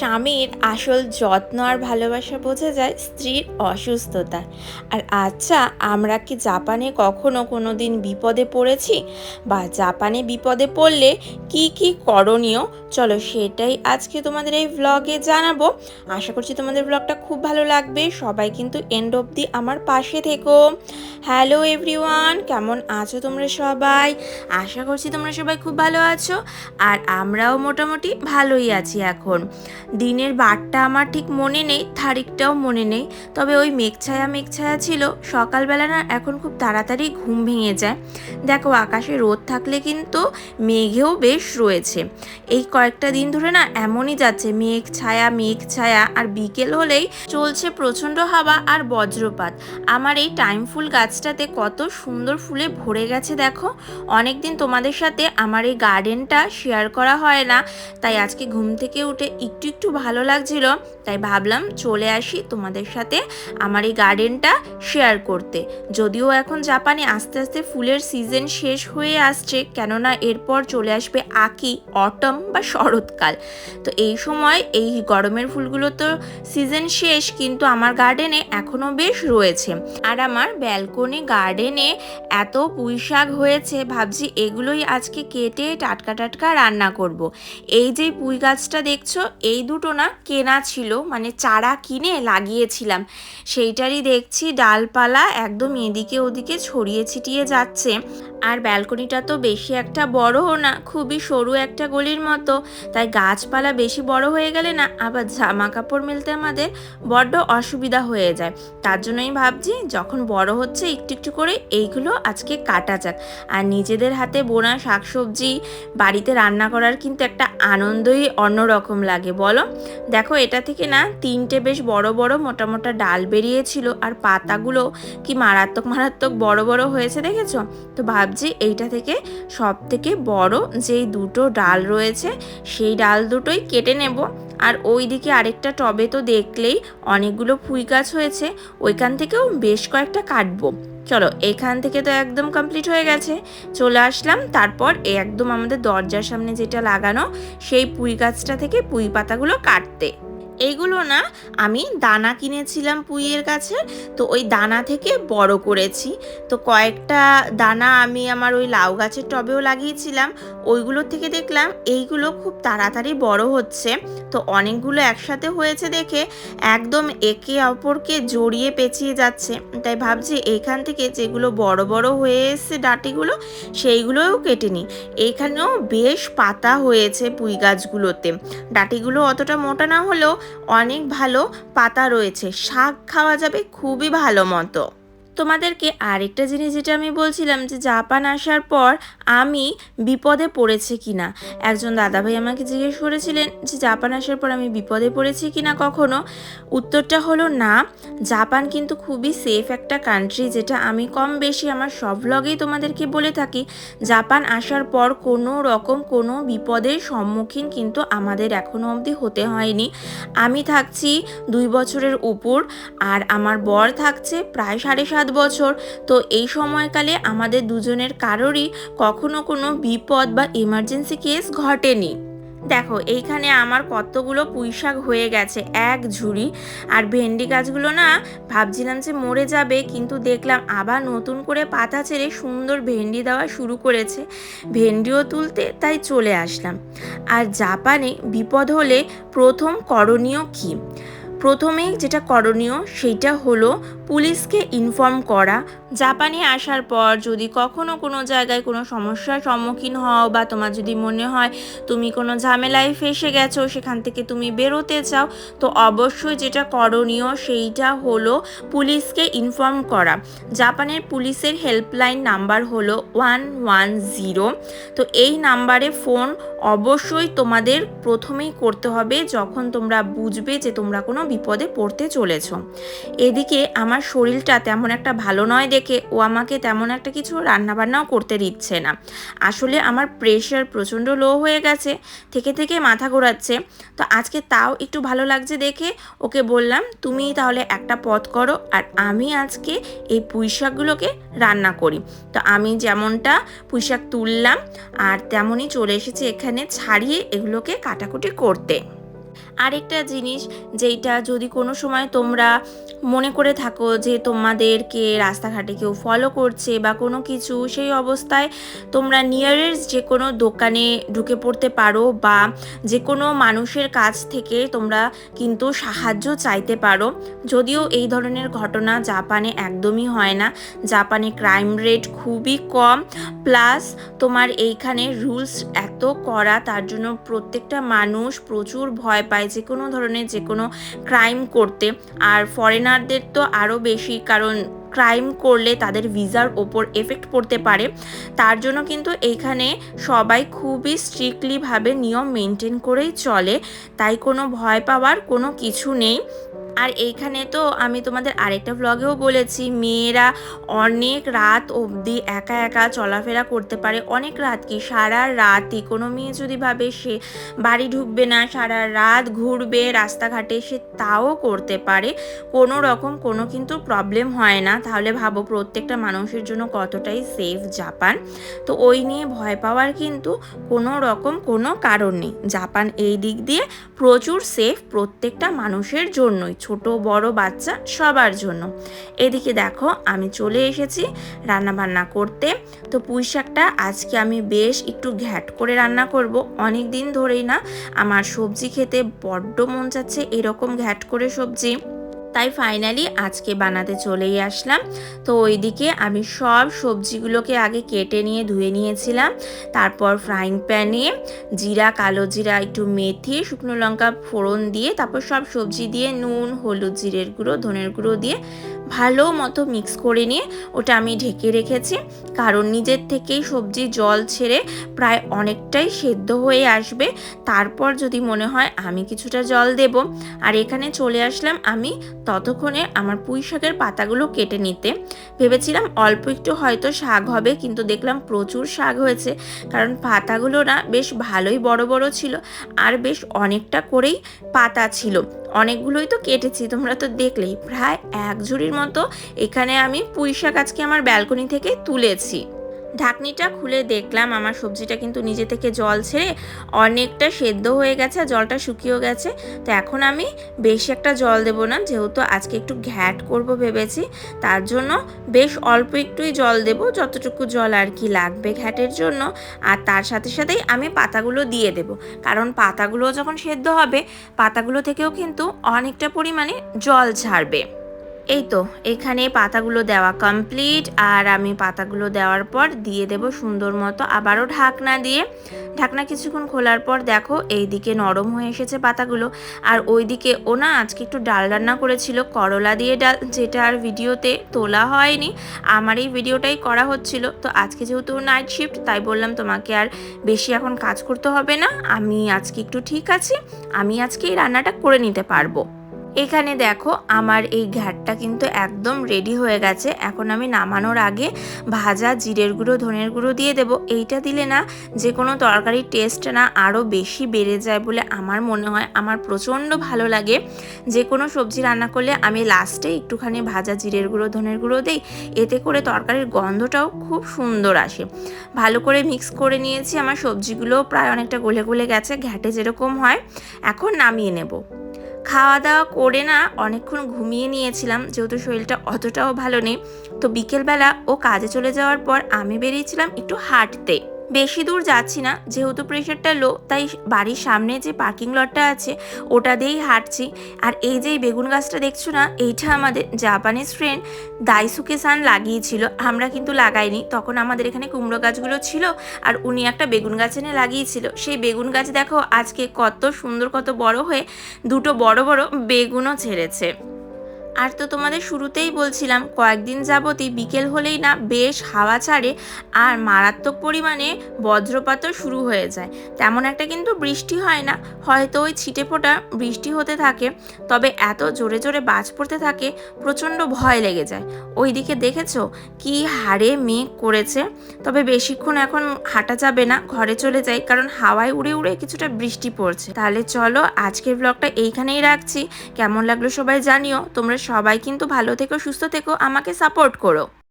স্বামীর আসল যত্ন আর ভালোবাসা বোঝা যায় স্ত্রীর অসুস্থতা। আর আচ্ছা আমরা কি জাপানে কখনো কোনো দিন বিপদে পড়েছি? বা জাপানে বিপদে পড়লে কি কি করণীয়? চলো সেটাই আজকে তোমাদের এই ভ্লগে জানাব। আশা করছি তোমাদের ভ্লগটা খুব ভালো লাগবে। সবাই কিন্তু এন্ড অবধি আমার পাশে থেকো। হ্যালো এভরিওয়ান কেমন আছো তোমরা সবাই? আশা করছি তোমরা সবাই খুব ভালো আছো। আর আমরাও মোটামুটি ভালোই আছি এখন। দিনের বারটা আমার ঠিক মনে নেই, তারিখটাও মনে নেই। তবে ওই মেঘছায়া মেঘছায়া ছিল, সকালবেলা না এখন খুব তাড়াতাড়ি ঘুম ভেঙে যায়। দেখো আকাশে রোদ থাকলে কিন্তু মেঘেও বেশ রয়েছে। এই কয়েকটা দিন ধরে না এমনই যাচ্ছে মেঘ ছায়া মেঘ ছায়া আর বিকেল হলেই চলছে প্রচণ্ড হাওয়া আর বজ্রপাত। আমার এই টাইম ফুল গাছটাতে কত সুন্দর ফুলে ভরে গেছে দেখো। অনেকদিন তোমাদের সাথে আমার এই গার্ডেনটা শেয়ার করা হয় না, তাই আজকে ঘুম থেকে উঠে একটু একটু ভালো লাগছিল, তাই ভাবলাম চলে আসি তোমাদের সাথে আমার এই গার্ডেনটা শেয়ার করতে। যদিও এখন জাপানে আস্তে আস্তে ফুলের সিজন শেষ হয়ে আসছে, কেননা এরপর চলে আসবে আকি অটম বা শরৎকাল। তো এই সময় এই গরমের ফুলগুলো তো সিজন শেষ, কিন্তু আমার গার্ডেনে এখনও বেশ রয়েছে। আর আমার ব্যালকনি গার্ডেনে এত পুঁই শাক হয়েছে, ভাবছি এগুলোই আজকে কেটে টাটকা টাটকা রান্না করব। এই যে পুঁই গাছটা দেখছ, এই দুটো না কেনা ছিল মানে চারা কিনে লাগিয়েছিলাম। সেইটারই দেখছি ডালপালা একদম এদিকে ওদিকে ছড়িয়ে ছিটিয়ে যাচ্ছে। আর ব্যালকনিটা তো বেশি একটা বড়ও না, খুবই সরু একটা গলির মতো। তাই গাছপালা বেশি বড় হয়ে গেলে না, আবার জামা কাপড় মেলতে আমাদের বড্ড অসুবিধা হয়ে যায়। তার জন্যই ভাবছি, যখন বড় হচ্ছে একটু একটু করে এইগুলো আজকে কাটা যাক। আর নিজেদের হাতে বোনা শাকসবজি, বাড়িতে রান্না করার কিন্তু একটা আনন্দই অন্যরকম লাগে, বলো? দেখো, এটা থেকে না তিনটে বেশ বড় বড় মোটা মোটা ডাল বেরিয়েছিল আর পাতাগুলো কি মারাত্মক মারাত্মক বড় বড় হয়েছে দেখেছ? তো ভাবছি এইটা থেকে সব থেকে বড় যেই দুটো ডাল রয়েছে, সেই ডাল দুটোই কেটে নেব। আর ওই দিকে আরেকটা টবে তো দেখলেই অনেকগুলো ফুই গাছ হয়েছে, ওইখান থেকেও বেশ কয়েকটা কাটবো। চলো, এখান থেকে তো একদম কমপ্লিট হয়ে গেছে। চলে আসলাম, তারপর একদম আমাদের দরজার সামনে যেটা লাগানো, সেই পুঁই গাছটা থেকে পুঁই পাতাগুলো কাটতে। এইগুলো না আমি দানা কিনেছিলাম পুইয়ের কাছে, তো ওই দানা থেকে বড় করেছি। তো কয়েকটা দানা আমি আমার ওই লাউ গাছের টবেও লাগিয়েছিলাম ওইগুলোর থেকে দেখলাম এইগুলো খুব তাড়াতাড়ি বড় হচ্ছে। তো অনেকগুলো একসাথে হয়েছে দেখে একদম একে অপরকে জড়িয়ে পেঁচিয়ে যাচ্ছে। তাই ভাবছি এইখান থেকে যেগুলো বড় বড় হয়ে এসছে ডাটিগুলো, সেইগুলোও কেটে নিই। এইখানেও বেশ পাতা হয়েছে পুঁই গাছগুলোতে। ডাটিগুলো অতটা মোটা না হলেও অনেক ভালো পাতা রয়েছে। শাক খাওয়া যাবে খুবই ভালো মতো। তোমাদেরকে আরেকটা জিনিস যেটা আমি বলছিলাম যে জাপান আসার পর আমি বিপদে পড়েছে কিনা। একজন দাদাভাই আমাকে জিজ্ঞেস করেছিলেন যে জাপান আসার পর আমি বিপদে পড়েছি কিনা কখনো। উত্তরটা হলো না। জাপান কিন্তু খুবই সেফ একটা কান্ট্রি যেটা আমি কম বেশি আমার সব ভ্লগেই তোমাদেরকে বলে থাকি। জাপান আসার পর কোনো রকম কোনো বিপদের সম্মুখীন কিন্তু আমাদের এখনও অবধি হতে হয়নি। আমি থাকছি দুই বছরের উপর আর আমার বর থাকছে প্রায় সাড়ে সাত বছর। তো এই সময়কালে আমাদের দুজনের কারোরই কখনো কোনো বিপদ বা ইমার্জেন্সি কেস ঘটেনি। দেখো, এইখানে আমার কতগুলো পুঁইশাক হয়ে গেছে, এক ঝুড়ি। আর ভেন্ডি গাছগুলো না, ভাবছিলাম যে মরে যাবে, কিন্তু দেখলাম আবার নতুন করে পাতা ছেড়ে সুন্দর ভেন্ডি দেওয়া শুরু করেছে। ভেন্ডিও তুলতে তাই চলে আসলাম। আর জাপানে বিপদ হলে প্রথম করণীয় কী? প্রথমেই যেটা করণীয় সেইটা হলো পুলিশকে ইনফর্ম করা। জাপানে আসার পর যদি কখনো কোনো জায়গায় কোনো সমস্যার সম্মুখীন হও বা তোমার যদি মনে হয় তুমি কোনো ঝামেলায় ফেসে গেছো, সেখান থেকে তুমি বেরোতে চাও, তো অবশ্যই যেটা করণীয় সেইটা হলো পুলিশকে ইনফর্ম করা। জাপানের পুলিশের হেল্পলাইন নাম্বার হলো ওয়ান ওয়ান জিরো। তো এই নাম্বারে ফোন অবশ্যই তোমাদের প্রথমেই করতে হবে যখন তোমরা বুঝবে যে তোমরা কোনো বিপদে পড়তে চলেছ। এদিকে আমার শরীরটা তেমন একটা ভালো নয় দেখে ও আমাকে তেমন একটা কিছু রান্নাবান্নাও করতে দিচ্ছে না। আসলে আমার প্রেশার প্রচণ্ড লো হয়ে গেছে, থেকে থেকে মাথা ঘোরাচ্ছে। তো আজকে তাও একটু ভালো লাগছে দেখে ওকে বললাম, তুমি তাহলে একটা পথ করো আর আমি আজকে এই পুঁইশাকগুলোকে রান্না করি। তো আমি যেমনটা পুঁইশাক তুললাম, আর তেমনই চলে এসেছি এখানে ছাড়িয়ে এগুলোকে কাটাকুটি করতে। আরেকটা জিনিস যেইটা যদি কোনো সময় তোমরা মনে করে থাকো যে তোমাদেরকে রাস্তাঘাটে কেউ ফলো করছে বা কোনো কিছু, সেই অবস্থায় তোমরা নিয়ারেস্ট যে কোনো দোকানে ঢুকে পড়তে পারো বা যে কোনো মানুষের কাছ থেকে তোমরা কিন্তু সাহায্য চাইতে পারো। যদিও এই ধরনের ঘটনা জাপানে একদমই হয় না। জাপানে ক্রাইম রেট খুবই কম। প্লাস তোমার এইখানে রুলস এত করা তার জন্য প্রত্যেকটা মানুষ প্রচুর ভয় পায়। যে কোনো ধরনের যে কোনো ক্রাইম করতে। আর ফরেনারদের তো আরও বেশি, কারণ ক্রাইম করলে তাদের ভিসার ওপর এফেক্ট পড়তে পারে। তার জন্য কিন্তু এইখানে সবাই খুবই স্ট্রিক্টলিভাবে নিয়ম মেনটেন করেই চলে। তাই কোনো ভয় পাওয়ার কোনো কিছু নেই। আর এইখানে তো আমি তোমাদের আরেকটা ব্লগেও বলেছি, মেয়েরা অনেক রাত অবধি একা একা চলাফেরা করতে পারে। অনেক রাত কি? সারা রাতই কোনো মেয়ে যদি ভাবে সে বাড়ি ঢুকবে না, সারা রাত ঘুরবে রাস্তাঘাটে, সে তাও করতে পারে। কোনো রকম কোনো কিন্তু প্রবলেম হয় না। তাহলে ভাবো প্রত্যেকটা মানুষের জন্য কতটাই সেফ জাপান তো ওই নিয়ে ভয় পাওয়ার কিন্তু কোনো রকম কোনো কারণ নেই। জাপান এই দিক দিয়ে প্রচুর সেফ প্রত্যেকটা মানুষের জন্যই। ছোট, বড় বাচ্চা সবার জন্য। এদিকে দেখো, আমি চলে এসেছি রান্না বান্না করতে। তো পুঁই শাকটা আজকে আমি বেশ একটু ঘ্যাট করে রান্না করব। অনেক দিন ধরেই না, আমার সবজি খেতে বড্ড মন চাচ্ছে এরকম ঘ্যাট করে সবজি। তাই ফাইনালি আজকে বানাতে চলেই আসলাম। তো ওইদিকে আমি সব সবজিগুলোকে আগে কেটে নিয়ে ধুয়ে নিয়েছিলাম। তারপর ফ্রাইং প্যানে জিরা, কালো জিরা, একটু মেথি, শুকনো লঙ্কা ফোড়ন দিয়ে তারপর সব সবজি দিয়ে নুন, হলুদ জিরের গুঁড়ো, ধনের গুঁড়ো দিয়ে ভালো মতো মিক্স করে নিয়ে ওটা আমি ঢেকে রেখেছি। কারণ নিজের থেকেই সবজি জল ছেড়ে প্রায় অনেকটাই সেদ্ধ হয়ে আসবে। তারপর যদি মনে হয় আমি কিছুটা জল দেব। আর এখানে চলে আসলাম আমি ততক্ষণে আমার পুঁই শাকের পাতাগুলো কেটে নিতে। ভেবেছিলাম অল্প একটু হয়তো শাক হবে, কিন্তু দেখলাম প্রচুর শাক হয়েছে। কারণ পাতাগুলো না বেশ ভালোই বড় বড় ছিল, আর বেশ অনেকটা করেই পাতা ছিল। অনেকগুলোই তো কেটেছি, তোমরা তো দেখলেই। প্রায় এক ঝুড়ির মতো এখানে আমি পুঁই শাক আজকে আমার ব্যালকনি থেকে তুলেছি। ঢাকনিটা খুলে দেখলাম, আমার সবজিটা কিন্তু নিজে থেকে জল ছেড়ে অনেকটা সেদ্ধ হয়ে গেছে জলটা শুকিয়েও গেছে। তো এখন আমি বেশি একটা জল দেবো না, যেহেতু আজকে একটু ঘ্যাট করব ভেবেছি, তার জন্য বেশ অল্প একটুই জল দেব, যতটুকু জল আর কি লাগবে ঘ্যাটের জন্য। আর তার সাথে সাথেই আমি পাতাগুলো দিয়ে দেব, কারণ পাতাগুলো যখন সেদ্ধ হবে, পাতাগুলো থেকেও কিন্তু অনেকটা পরিমাণে জল ছাড়বে এই তো, এখানে পাতাগুলো দেওয়া কমপ্লিট আর আমি পাতাগুলো দেওয়ার পর দিয়ে দেব সুন্দর মতো আবারও ঢাকনা দিয়ে। ঢাকনা কিছুক্ষণ খোলার পর দেখো এই দিকে নরম হয়ে এসেছে পাতাগুলো। আর ওই দিকে ও না আজকে একটু ডাল রান্না করেছিল, করলা দিয়ে ডাল, যেটা আর ভিডিওতে তোলা হয়নি, আমার এই ভিডিওটাই করা হচ্ছিল। তো আজকে যেহেতু নাইট শিফট তাই বললাম তোমাকে আর বেশি এখন কাজ করতে হবে না, আমি আজকে একটু ঠিক আছি, আমি আজকে এই রান্নাটা করে নিতে পারব। এখানে দেখো আমার এই ঘ্যাটটা কিন্তু একদম রেডি হয়ে গেছে। এখন আমি নামানোর আগে ভাজা জিরের গুঁড়ো, ধনের গুঁড়ো দিয়ে দেবো। এইটা দিলে না যে কোনো তরকারির টেস্ট না আরও বেশি বেড়ে যায় বলে আমার মনে হয়। আমার প্রচণ্ড ভালো লাগে। যে কোনো সবজি রান্না করলে আমি লাস্টে একটুখানি ভাজা জিরের গুঁড়ো, ধনের গুঁড়ো দিই। এতে করে তরকারির গন্ধটাও খুব সুন্দর আসে। ভালো করে মিক্স করে নিয়েছি। আমার সবজিগুলো প্রায় অনেকটা গলে গলে গেছে। ঘ্যাটে যেরকম হয়, এখন নামিয়ে নেব। খাওয়া দাওয়া করে না অনেকক্ষণ ঘুমিয়ে নিয়েছিলাম, যেহেতু শরীরটা অতটাও ভালো নেই। তো বিকেলবেলা ও কাজে চলে যাওয়ার পর আমি বেরিয়েছিলাম একটু হাঁটতে। বেশি দূর যাচ্ছি না। যেহেতু প্রেশারটা লো তাই বাড়ির সামনে যে পার্কিং লটটা আছে, ওটা দিয়েই হাঁটছি। আর এই যে বেগুন গাছটা দেখছ না, এইটা আমাদের জাপানিজ ফ্রেন্ড দাইসুকে সান লাগিয়েছিল। আমরা কিন্তু লাগাইনি। তখন আমাদের এখানে কুমড়ো গাছগুলো ছিল, আর উনি একটা বেগুন গাছ এনে লাগিয়েছিল। সেই বেগুন গাছ দেখো, আজকে কত সুন্দর, কত বড় হয়ে দুটো বড় বড় বেগুনও ছেড়েছে। আর তো তোমাদের শুরুতেই বলছিলাম, কয়েকদিন যাবতই বিকেল হলেই না বেশ হাওয়া ছাড়ে আর মারাত্মক পরিমাণে বজ্রপাতও শুরু হয়ে যায়। তেমন একটা কিন্তু বৃষ্টি হয় না, হয়তো ওই ছিটে ফোটা বৃষ্টি হতে থাকে, তবে এত জোরে জোরে বাজ পড়তে থাকে, প্রচণ্ড ভয় লেগে যায়। ওই দিকে দেখেছ কি হারে মেঘ করেছে? তবে বেশিক্ষণ এখন হাঁটা যাবে না, ঘরে চলে যাই, কারণ হাওয়ায় উড়ে উড়ে কিছুটা বৃষ্টি পড়ছে। তাহলে চলো আজকের ব্লগটা এইখানেই রাখছি। কেমন লাগল সবাই জানিও, তোমরা সবাই কিন্তু ভালো থেকো সুস্থ থেকো আমাকে সাপোর্ট করো।